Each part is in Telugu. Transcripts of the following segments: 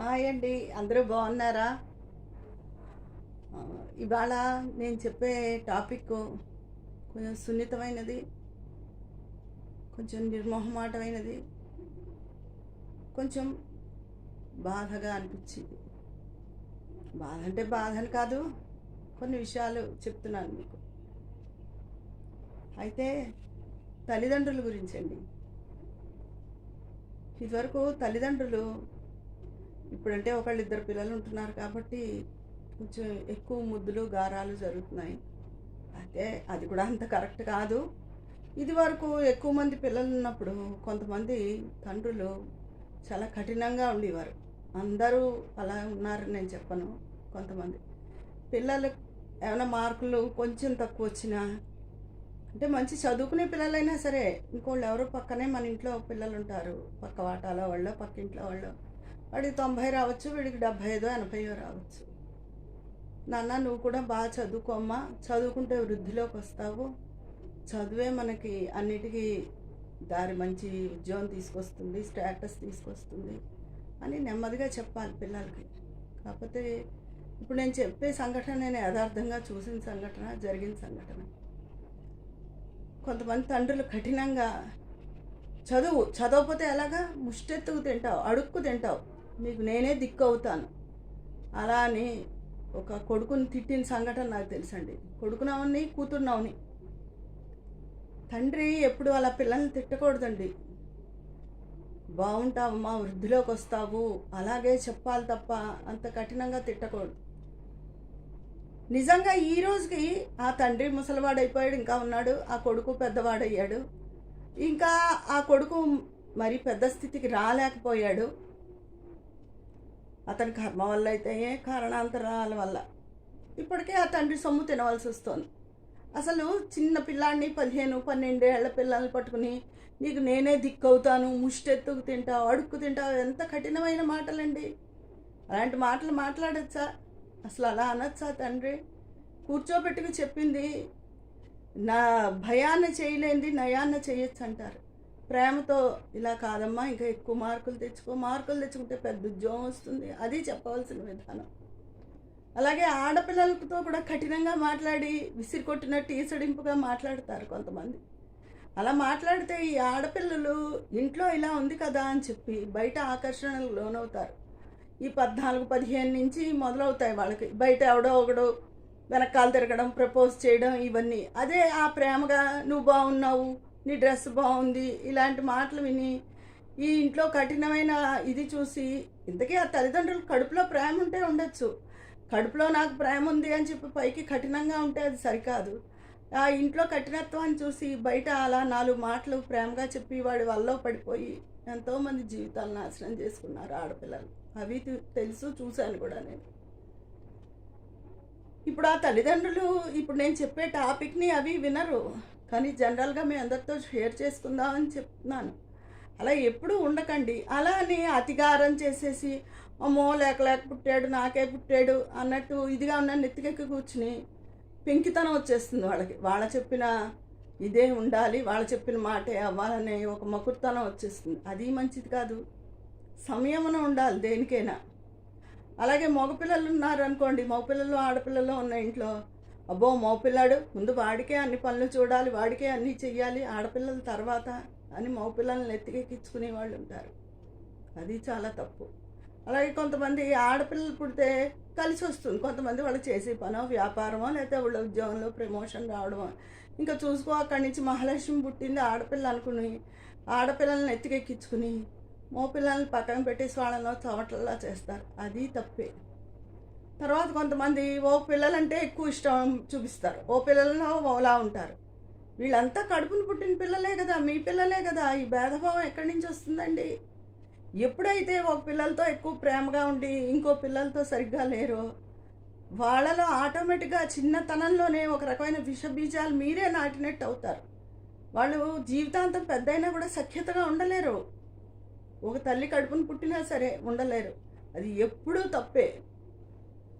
హాయ్ అండి అందరూ బాగున్నారా? ఇవాళ నేను చెప్పే టాపిక్ కొంచెం సున్నితమైనది కొంచెం నిర్మోహమాటమైనది కొంచెం బాధగా అనిపించింది. బాధ అంటే బాధ అని కాదు కొన్ని విషయాలు చెప్తున్నాను మీకు. అయితే తల్లిదండ్రుల గురించి అండి. ఇదివరకు తల్లిదండ్రులు ఇప్పుడంటే ఒకళ్ళు ఇద్దరు పిల్లలు ఉంటున్నారు కాబట్టి కొంచెం ఎక్కువ ముద్దులు గారాలు జరుగుతున్నాయి. అయితే అది కూడా అంత కరెక్ట్ కాదు. ఇది వరకు ఎక్కువ మంది పిల్లలు ఉన్నప్పుడు కొంతమంది తండ్రులు చాలా కఠినంగా ఉండేవారు. అందరూ అలా ఉన్నారని నేను చెప్పను కొంతమంది. పిల్లలు ఏమైనా మార్కులు కొంచెం తక్కువ వచ్చినా అంటే మంచి చదువుకునే పిల్లలైనా సరే ఇంకోళ్ళు ఎవరో పక్కనే మన ఇంట్లో పిల్లలు ఉంటారు. పక్క వాటాలో వాళ్ళు పక్క ఇంట్లో వాళ్ళు. వాడికి తొంభై రావచ్చు వీడికి డెబ్భై ఐదో ఎనభైయో రావచ్చు. నాన్న నువ్వు కూడా బాగా చదువుకోమ్మా చదువుకుంటే వృద్ధిలోకి వస్తావు. చదువే మనకి అన్నిటికీ దారి మంచి ఉద్యోగం తీసుకొస్తుంది స్టేటస్ తీసుకొస్తుంది అని నెమ్మదిగా చెప్పాలి పిల్లలకి. కాకపోతే ఇప్పుడు నేను చెప్పే సంఘటన నేను యథార్థంగా చూసిన సంఘటన జరిగిన సంఘటన. కొంతమంది తండ్రులు కఠినంగా చదువు చదవకపోతే ఎలాగా? ముష్టెత్తుకు తింటావు అడుక్కు తింటావు. మీకు నేనే దిక్కు అవుతాను అలా అని ఒక కొడుకుని తిట్టిన సంఘటన నాకు తెలుసండి. కొడుకునవని కూతురునవని. తండ్రి ఎప్పుడు అలా పిల్లల్ని తిట్టకూడదండి. బాగుంటావమ్మా వృద్ధిలోకి వస్తావు అలాగే చెప్పాలి తప్ప అంత కఠినంగా తిట్టకూడదు. నిజంగా ఈ రోజుకి ఆ తండ్రి ముసలివాడైపోయాడు ఇంకా ఉన్నాడు. ఆ కొడుకు పెద్దవాడయ్యాడు. ఇంకా ఆ కొడుకు మరి పెద్ద స్థితికి రాలేకపోయాడు. అతని కర్మ వల్ల అయితే ఏ కారణాంతరాల వల్ల. ఇప్పటికే ఆ తండ్రి సొమ్ము తినవలసి వస్తుంది. అసలు చిన్న పిల్లాడిని పదిహేను పన్నెండేళ్ళ పిల్లల్ని పట్టుకుని నీకు నేనే దిక్కవుతాను ముష్టెత్తుకు తింటావు అడుక్కు తింటావు ఎంత కఠినమైన మాటలండి. అలాంటి మాటలు మాట్లాడచ్చా? అసలు అలా అనొచ్చా తండ్రి? కూర్చోబెట్టుకు చెప్పింది నా భయాన్ని చేయలేంది నయాన్న చేయొచ్చు అంటారు ప్రేమతో ఇలా కాదమ్మా ఇంకా ఎక్కువ మార్కులు తెచ్చుకో. మార్కులు తెచ్చుకుంటే పెద్ద ఉద్యోగం వస్తుంది. అది చెప్పవలసిన విధానం. అలాగే ఆడపిల్లలతో కూడా కఠినంగా మాట్లాడి విసిరి కొట్టినట్టు ఈసడింపుగా మాట్లాడతారు కొంతమంది. అలా మాట్లాడితే ఈ ఆడపిల్లలు ఇంట్లో ఇలా ఉంది కదా అని చెప్పి బయట ఆకర్షణలకు లోనవుతారు. ఈ పద్నాలుగు పదిహేను నుంచి మొదలవుతాయి వాళ్ళకి. బయట ఎవడో ఒకడు వెనకాల తిరగడం ప్రపోజ్ చేయడం ఇవన్నీ. అదే ఆ ప్రేమగా నువ్వు బాగున్నావు నీ డ్రెస్ బాగుంది ఇలాంటి మాటలు విని ఈ ఇంట్లో కఠినమైన ఇది చూసి ఇంతకీ ఆ తల్లిదండ్రులు కడుపులో ప్రేమ ఉంటే ఉండొచ్చు. కడుపులో నాకు ప్రేమ ఉంది అని చెప్పి పైకి కఠినంగా ఉంటే అది సరికాదు. ఆ ఇంట్లో కఠినత్వాన్ని చూసి బయట అలా నాలుగు మాటలు ప్రేమగా చెప్పి వాడి వల్ల పడిపోయి ఎంతోమంది జీవితాలు నాశనం చేసుకున్నారు ఆడపిల్లలు. అవి తెలుసు చూశాను కూడా నేను. ఇప్పుడు ఆ తల్లిదండ్రులు ఇప్పుడు నేను చెప్పే టాపిక్ని అవి వినరు. కానీ జనరల్గా మీ అందరితో షేర్ చేసుకుందామని చెప్తున్నాను. అలా ఎప్పుడూ ఉండకండి. అలా అని అతిగారం చేసేసి అమ్మో లేక లేక పుట్టాడు నాకే పుట్టాడు అన్నట్టు ఇదిగా ఉన్న నెత్తికెక్కి కూర్చుని పెంకితనం వచ్చేస్తుంది వాళ్ళకి. వాళ్ళ చెప్పిన ఇదే ఉండాలి వాళ్ళు చెప్పిన మాటే అవ్వాలనే ఒక మకుర్తనం వచ్చేస్తుంది. అది మంచిది కాదు. సంయమనం ఉండాలి దేనికైనా. అలాగే మగపిల్లలు ఉన్నారు అనుకోండి మగపిల్లలు ఆడపిల్లలు ఉన్న ఇంట్లో అబ్బో మగపిల్లాడు ముందు వాడికే అన్ని పనులు చూడాలి వాడికే అన్నీ చెయ్యాలి ఆడపిల్లల తర్వాత అని మగపిల్లల్ని ఎత్తికెక్కించుకునే వాళ్ళు ఉంటారు. అది చాలా తప్పు. అలాగే కొంతమంది ఆడపిల్లలు పుడితే కలిసి వస్తుంది. కొంతమంది వాళ్ళు చేసే పనో వ్యాపారమో లేకపోతే వాళ్ళ ఉద్యోగంలో ప్రమోషన్ రావడమో. ఇంకా చూసుకో అక్కడి నుంచి మహాలక్ష్మి పుట్టింది ఆడపిల్ల అనుకుని ఆడపిల్లల్ని ఎత్తికెక్కించుకుని మోపిల్లల్ని పక్కన పెట్టేసి వాళ్ళలో చవటల్లా చేస్తారు. అది తప్పే. తర్వాత కొంతమంది ఓ పిల్లలంటే ఎక్కువ ఇష్టం చూపిస్తారు. ఓ పిల్లలలో ఓలా ఉంటారు. వీళ్ళంతా కడుపును పుట్టిన పిల్లలే కదా మీ పిల్లలే కదా ఈ భేదభావం ఎక్కడి నుంచి వస్తుందండి? ఎప్పుడైతే ఒక పిల్లలతో ఎక్కువ ప్రేమగా ఉండి ఇంకో పిల్లలతో సరిగ్గా లేరో వాళ్ళలో ఆటోమేటిక్గా చిన్నతనంలోనే ఒక రకమైన విషబీజాలు మీరే నాటినట్టు అవుతారు. వాళ్ళు జీవితాంతం పెద్దయినా కూడా సఖ్యతగా ఉండలేరు. ఒక తల్లి కడుపును పుట్టినా సరే ఉండలేరు. అది ఎప్పుడూ తప్పే.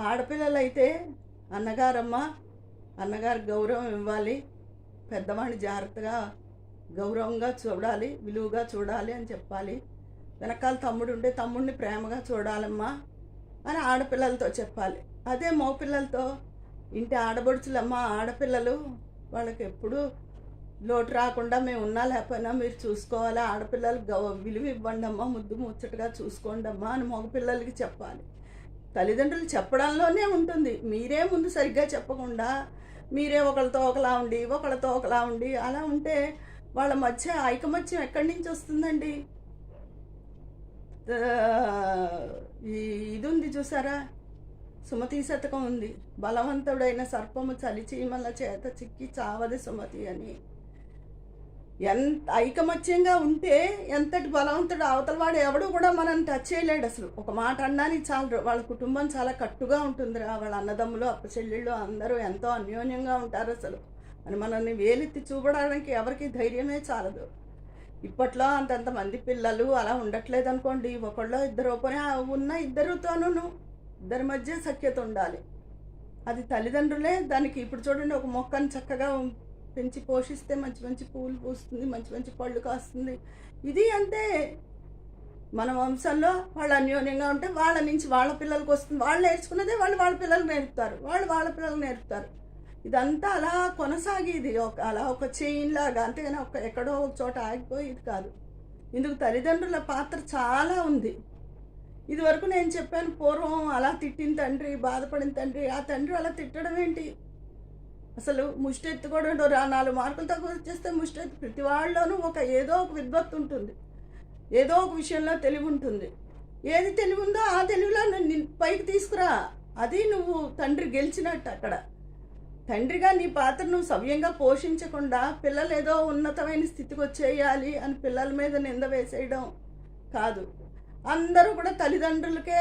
ఆడపిల్లలైతే అన్నగారమ్మ అన్నగారు గౌరవం ఇవ్వాలి. పెద్దవాడిని జాగ్రత్తగా గౌరవంగా చూడాలి విలువగా చూడాలి అని చెప్పాలి. వెనకాల తమ్ముడు ఉంటే తమ్ముడిని ప్రేమగా చూడాలమ్మా అని ఆడపిల్లలతో చెప్పాలి. అదే మగపిల్లలతో ఇంటి ఆడబడుచులమ్మ ఆడపిల్లలు వాళ్ళకి ఎప్పుడు లోటు రాకుండా మేము ఉన్నా లేకపోయినా మీరు చూసుకోవాలి. ఆడపిల్లలు గౌ విలువ ఇవ్వండి అమ్మా ముద్దు ముచ్చటగా చూసుకోండి అమ్మా అని మగపిల్లలకి చెప్పాలి. తల్లిదండ్రులు చెప్పడంలోనే ఉంటుంది. మీరే ముందు సరిగ్గా చెప్పకుండా మీరే ఒకళ్ళతో ఒకలా ఉండి ఒకళ్ళతో ఒకలా ఉండి అలా ఉంటే వాళ్ళ మధ్య ఐకమత్యం ఎక్కడి నుంచి వస్తుందండి? ఈ ఇది ఉంది చూసారా? సుమతి శతకం ఉంది. బలవంతుడైన సర్పము చలిచీమల చేత చిక్కి చావది సుమతి అని. ఎంత ఐకమత్యంగా ఉంటే ఎంతటి బలవంతుడు అవతల వాడు ఎవడు కూడా మనం టచ్ చేయలేడు అసలు. ఒక మాట అనడానికి చాలు. వాళ్ళ కుటుంబం చాలా కట్టుగా ఉంటుందిరా. వాళ్ళ అన్నదమ్ములు అప్పచెల్లెళ్ళు అందరూ ఎంతో అన్యోన్యంగా ఉంటారు అసలు. అని మనల్ని వేలెత్తి చూపడానికి ఎవరికి ధైర్యమే చాలదు. ఇప్పట్లో అంతంత మంది పిల్లలు అలా ఉండట్లేదు అనుకోండి. ఒకళ్ళు ఇద్దరు పోనీ ఉన్న ఇద్దరుతోనూ ఇద్దరి మధ్య సఖ్యత ఉండాలి. అది తల్లిదండ్రులే దానికి ఇప్పుడు చూడండి ఒక మొక్కను చక్కగా పెంచి పోషిస్తే మంచి మంచి పూలు పూస్తుంది మంచి మంచి పళ్ళు కాస్తుంది. ఇది అంతే మన వంశంలో వాళ్ళు అన్యోన్యంగా ఉంటే వాళ్ళ నుంచి వాళ్ళ పిల్లలకు వస్తుంది. వాళ్ళు నేర్చుకున్నదే వాళ్ళు వాళ్ళ పిల్లలు నేర్పుతారు. వాళ్ళు వాళ్ళ పిల్లలు నేర్పుతారు. ఇదంతా అలా కొనసాగేది. ఒక అలా ఒక చైన్ లాగా అంతేగాని ఒక ఎక్కడో ఒక చోట ఆగిపోయేది కాదు. ఇందుకు తల్లిదండ్రుల పాత్ర చాలా ఉంది. ఇదివరకు నేను చెప్పాను పూర్వం అలా తిట్టిన తండ్రి బాధపడిన తండ్రి ఆ తండ్రి అలా తిట్టడం ఏంటి? అసలు ముష్టెత్తు కూడా ఉండరు ఆ నాలుగు మార్కులు తక్కువ వచ్చేస్తే ముష్టెత్తు ప్రతి వాళ్ళలోనూ ఒక ఏదో ఒక విద్వత్తు ఉంటుంది. ఏదో ఒక విషయంలో తెలివి ఉంటుంది. ఏది తెలివి ఉందో ఆ తెలివిలో నిన్ను పైకి తీసుకురా. అది నువ్వు తండ్రి గెలిచినట్టు అక్కడ. తండ్రిగా నీ పాత్ర నువ్వు సవ్యంగా పోషించకుండా పిల్లలు ఏదో ఉన్నతమైన స్థితికి వచ్చేయాలి అని పిల్లల మీద నింద వేసేయడం కాదు. అందరూ కూడా తల్లిదండ్రులకే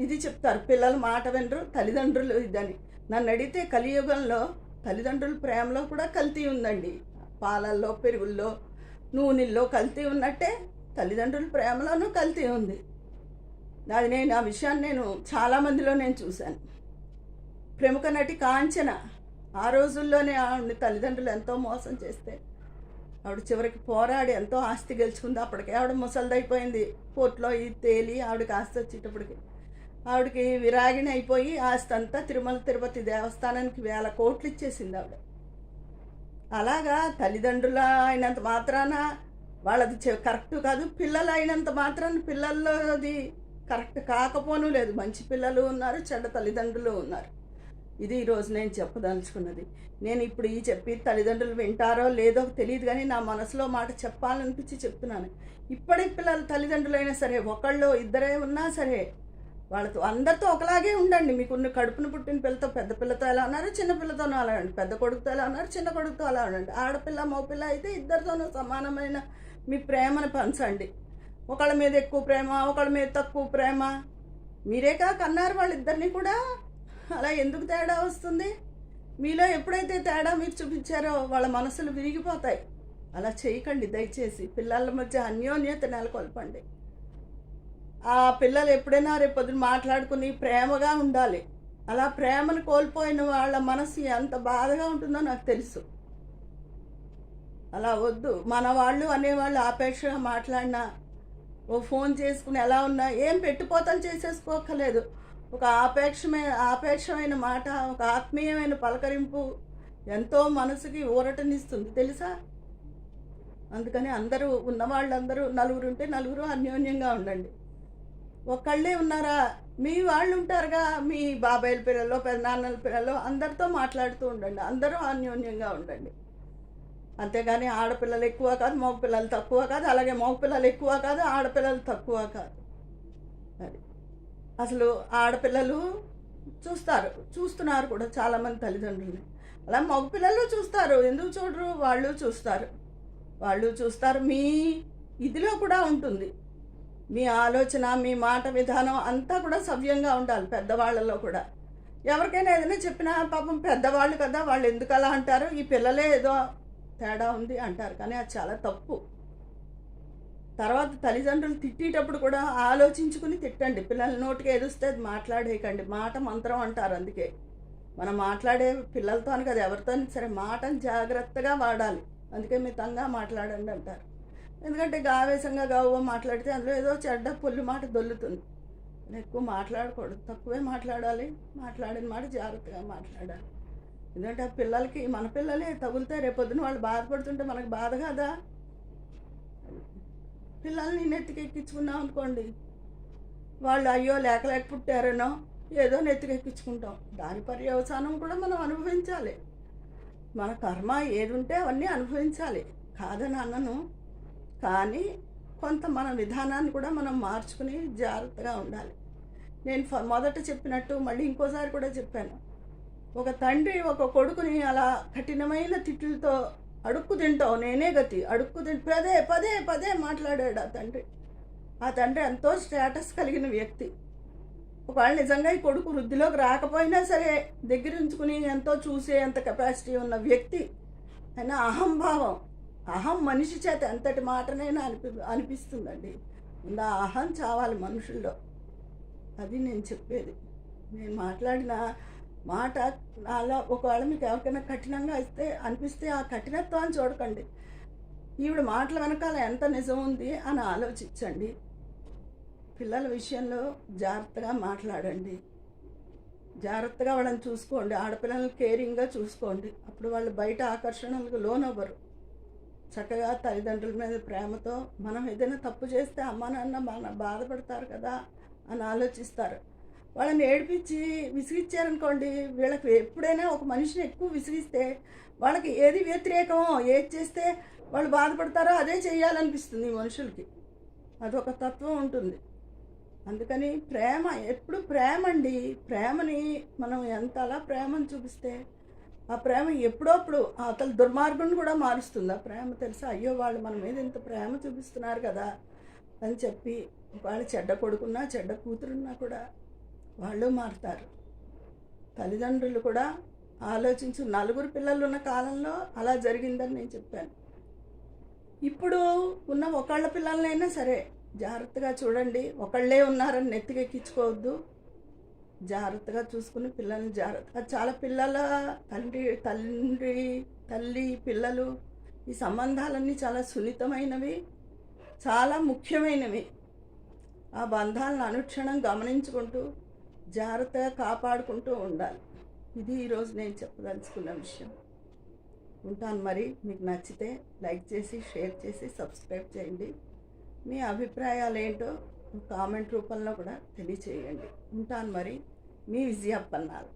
ఇది చెప్తారు. పిల్లల మాట వినరు తల్లిదండ్రులు ఇదని. నన్ను అడిగితే కలియుగంలో తల్లిదండ్రుల ప్రేమలో కూడా కల్తీ ఉందండి. పాలల్లో పెరుగుల్లో నూనెల్లో కల్తీ ఉన్నట్టే తల్లిదండ్రుల ప్రేమలోనూ కల్తీ ఉంది. అది నేను ఆ విషయాన్ని నేను చాలామందిలో నేను చూశాను. ప్రముఖ నటి కాంచన ఆ రోజుల్లోనే ఆవిడ తల్లిదండ్రులు ఎంతో మోసం చేస్తే ఆవిడ చివరికి పోరాడి ఎంతో ఆస్తి గెలుచుకుంది. అప్పటికే ఆవిడ ముసలిదైపోయింది. కోర్టులో ఇది తేలి ఆవిడకి ఆస్తి వచ్చేటప్పటికి ఆవిడకి విరాగిణి అయిపోయి ఆస్తి అంతా తిరుమల తిరుపతి దేవస్థానానికి వేల కోట్లు ఇచ్చేసింది ఆవిడ. అలాగా తల్లిదండ్రుల అయినంత మాత్రాన వాళ్ళది చె- కరెక్ట్ కాదు. పిల్లలు అయినంత మాత్రాన పిల్లల్లో అది కరెక్ట్ కాకపోను లేదు. మంచి పిల్లలు ఉన్నారు చెడ్డ తల్లిదండ్రులు ఉన్నారు. ఇది ఈరోజు నేను చెప్పదలుచుకున్నది. నేను ఇప్పుడు ఈ చెప్పి తల్లిదండ్రులు వింటారో లేదో తెలియదు కానీ నా మనసులో మాట చెప్పాలనిపించి చెప్తున్నాను. ఇప్పటికి పిల్లలు తల్లిదండ్రులైనా సరే ఒకళ్ళు ఇద్దరే ఉన్నా సరే వాళ్ళతో అందరితో ఒకలాగే ఉండండి. మీకున్న కడుపున పుట్టిన పిల్లతో పెద్ద పిల్లతో ఎలా ఉన్నారు? చిన్న పిల్లతోనూ అలా ఉండండి. పెద్ద కొడుకుతో ఎలా ఉన్నారు? చిన్న కొడుకుతో అలా ఉండండి. ఆడపిల్ల మగపిల్ల అయితే ఇద్దరితోనూ సమానమైన మీ ప్రేమను పంచండి. ఒకళ్ళ మీద ఎక్కువ ప్రేమ ఒకళ్ళ మీద తక్కువ ప్రేమ. మీరే కాక అన్నారు వాళ్ళిద్దరిని కూడా. అలా ఎందుకు తేడా వస్తుంది? మీలో ఎప్పుడైతే తేడా మీరు చూపించారో వాళ్ళ మనసులు విరిగిపోతాయి. అలా చేయకండి దయచేసి. పిల్లల మధ్య అన్యోన్యత నెలకొల్పండి. ఆ పిల్లలు ఎప్పుడైనా రేపు పొద్దున మాట్లాడుకుని ప్రేమగా ఉండాలి. అలా ప్రేమను కోల్పోయిన వాళ్ళ మనసు ఎంత బాధగా ఉంటుందో నాకు తెలుసు. అలా వద్దు. మన వాళ్ళు అనేవాళ్ళు ఆపేక్షగా మాట్లాడినా ఓ ఫోన్ చేసుకుని ఎలా ఉన్నా ఏం పెట్టిపోతలు చేసేసుకోక్కర్లేదు. ఒక ఆపేక్షమైన ఆపేక్షమైన మాట ఒక ఆత్మీయమైన పలకరింపు ఎంతో మనసుకి ఊరటనిస్తుంది. తెలుసా? అందుకని అందరూ ఉన్న వాళ్ళందరూ నలుగురు ఉంటే నలుగురు అన్యోన్యంగా ఉండండి. ఒక్కళ్ళే ఉన్నారా? మీ వాళ్ళు ఉంటారుగా మీ బాబాయిల పిల్లలు పెదనాన్నల పిల్లలు అందరితో మాట్లాడుతూ ఉండండి. అందరూ అన్యోన్యంగా ఉండండి. అంతేగాని ఆడపిల్లలు ఎక్కువ కాదు మగపిల్లలు తక్కువ కాదు అలాగే మగపిల్లలు ఎక్కువ కాదు ఆడపిల్లలు తక్కువ కాదు. అది. అసలు ఆడపిల్లలు చూస్తారు చూస్తున్నారు కూడా చాలామంది తల్లిదండ్రులు అలా మగపిల్లలు చూస్తారు ఎందుకు చూడరు? వాళ్ళు చూస్తారు. వాళ్ళు చూస్తారు మీ ఇదిలో కూడా ఉంటుంది. మీ ఆలోచన మీ మాట విధానం అంతా కూడా సవ్యంగా ఉండాలి పెద్దవాళ్ళలో కూడా. ఎవరికైనా ఏదైనా చెప్పినా పాపం పెద్దవాళ్ళు కదా వాళ్ళు ఎందుకు అలా అంటారు? ఈ పిల్లలే ఏదో తేడా ఉంది అంటారు కానీ అది చాలా తప్పు. తర్వాత తల్లిదండ్రులు తిట్టేటప్పుడు కూడా ఆలోచించుకుని తిట్టండి. పిల్లల నోటికి ఎదుస్తే అది మాట్లాడేయకండి. మాట మంత్రం అంటారు అందుకే. మనం మాట్లాడే పిల్లలతో అని కదా ఎవరితో సరే మాటను జాగ్రత్తగా వాడాలి. అందుకే మితంగా మాట్లాడండి అంటారు. ఎందుకంటే గావేశంగా గావుగా మాట్లాడితే అందులో ఏదో చెడ్డ పొల్లి మాట దొల్లుతుంది. ఎక్కువ మాట్లాడకూడదు. తక్కువే మాట్లాడాలి. మాట్లాడిన మాట జాగ్రత్తగా మాట్లాడాలి. ఎందుకంటే ఆ పిల్లలకి మన పిల్లలే తగులితే రేపొద్దున వాళ్ళు బాధపడుతుంటే మనకు బాధ కదా? పిల్లల్ని నెత్తికెక్కించుకున్నాం అనుకోండి. వాళ్ళు అయ్యో లేక లేక పుట్టారనో ఏదో నెత్తికెక్కించుకుంటాం. దాని పర్యవసానం కూడా మనం అనుభవించాలి. మన కర్మ ఏది ఉంటే అవన్నీ అనుభవించాలి. కాదని అన్నను కానీ కొంత మన విధానాన్ని కూడా మనం మార్చుకుని జాగ్రత్తగా ఉండాలి. నేను ఫ- మొదట చెప్పినట్టు మళ్ళీ ఇంకోసారి కూడా చెప్పాను. ఒక తండ్రి ఒక కొడుకుని అలా కఠినమైన తిట్లతో అడుక్కు తింటావు నేనే గతి. అడుక్కు తింటు పదే పదే పదే మాట్లాడాడు ఆ తండ్రి. ఆ తండ్రి ఎంతో స్టేటస్ కలిగిన వ్యక్తి. ఒకవేళ నిజంగా ఈ కొడుకు వృద్ధిలోకి రాకపోయినా సరే దగ్గర ఉంచుకుని ఎంతో చూసే అంత కెపాసిటీ ఉన్న వ్యక్తి. అయినా అహంభావం. అహం మనిషి చేత ఎంతటి మాటనైనా అనిపి అనిపిస్తుందండి. ముందు ఆ అహం చావాలి మనుషుల్లో. అది నేను చెప్పేది. నేను మాట్లాడిన మాట అలా ఒకవేళ మీకు ఎవరికైనా కఠినంగా ఇస్తే అనిపిస్తే ఆ కఠినత్వాన్ని చూడకండి. ఈవిడ మాటల వెనకాల ఎంత నిజం ఉంది అని ఆలోచించండి. పిల్లల విషయంలో జాగ్రత్తగా మాట్లాడండి. జాగ్రత్తగా వాళ్ళని చూసుకోండి. ఆడపిల్లల్ని కేరింగ్గా చూసుకోండి. అప్పుడు వాళ్ళు బయట ఆకర్షణలకు లోనవ్వరు. చక్కగా తల్లిదండ్రుల మీద ప్రేమతో మనం ఏదైనా తప్పు చేస్తే అమ్మ నాన్న మన బాధపడతారు కదా అని ఆలోచిస్తారు. వాళ్ళని ఏడిపించి విసిగిచ్చారనుకోండి వీళ్ళకి ఎప్పుడైనా ఒక మనిషిని ఎక్కువ విసిగిస్తే వాళ్ళకి ఏది వ్యతిరేకమో ఏది చేస్తే వాళ్ళు బాధపడతారో అదే చేయాలనిపిస్తుంది మనుషులకి. అదొక తత్వం ఉంటుంది. అందుకని ప్రేమ ఎప్పుడు ప్రేమ అండి. ప్రేమని మనం ఎంత అలా ప్రేమను చూపిస్తే ఆ ప్రేమ ఎప్పుడప్పుడు అతను దుర్మార్గుని కూడా మారుస్తుంది. ఆ ప్రేమ తెలుసా? అయ్యో వాళ్ళు మన మీద ఇంత ప్రేమ చూపిస్తున్నారు కదా అని చెప్పి వాళ్ళు చెడ్డ కొడుకున్నా చెడ్డ కూతురున్నా కూడా వాళ్ళు మారుతారు. తల్లిదండ్రులు కూడా ఆలోచించు నలుగురు పిల్లలు ఉన్న కాలంలో అలా జరిగిందని నేను చెప్పాను. ఇప్పుడు ఉన్న ఒకళ్ళ పిల్లలనైనా సరే జాగ్రత్తగా చూడండి. ఒకళ్ళే ఉన్నారని నెత్తికెక్కించుకోవద్దు. జాగ్రత్తగా చూసుకుని పిల్లల్ని జాగ్రత్తగా చాలా పిల్లల తండ్రి తండ్రి తల్లి పిల్లలు ఈ సంబంధాలన్నీ చాలా సున్నితమైనవి చాలా ముఖ్యమైనవి. ఆ బంధాలను అనుక్షణం గమనించుకుంటూ జాగ్రత్తగా కాపాడుకుంటూ ఉండాలి. ఇది ఈరోజు నేను చెప్పదలుచుకున్న విషయం. ఉంటాను మరి. మీకు నచ్చితే లైక్ చేసి షేర్ చేసి సబ్స్క్రైబ్ చేయండి. మీ అభిప్రాయాలు ఏంటో కామెంట్ రూపంలో కూడా తెలియచేయండి. ఉంటాను మరి. మీ విజయప్పన్నాలు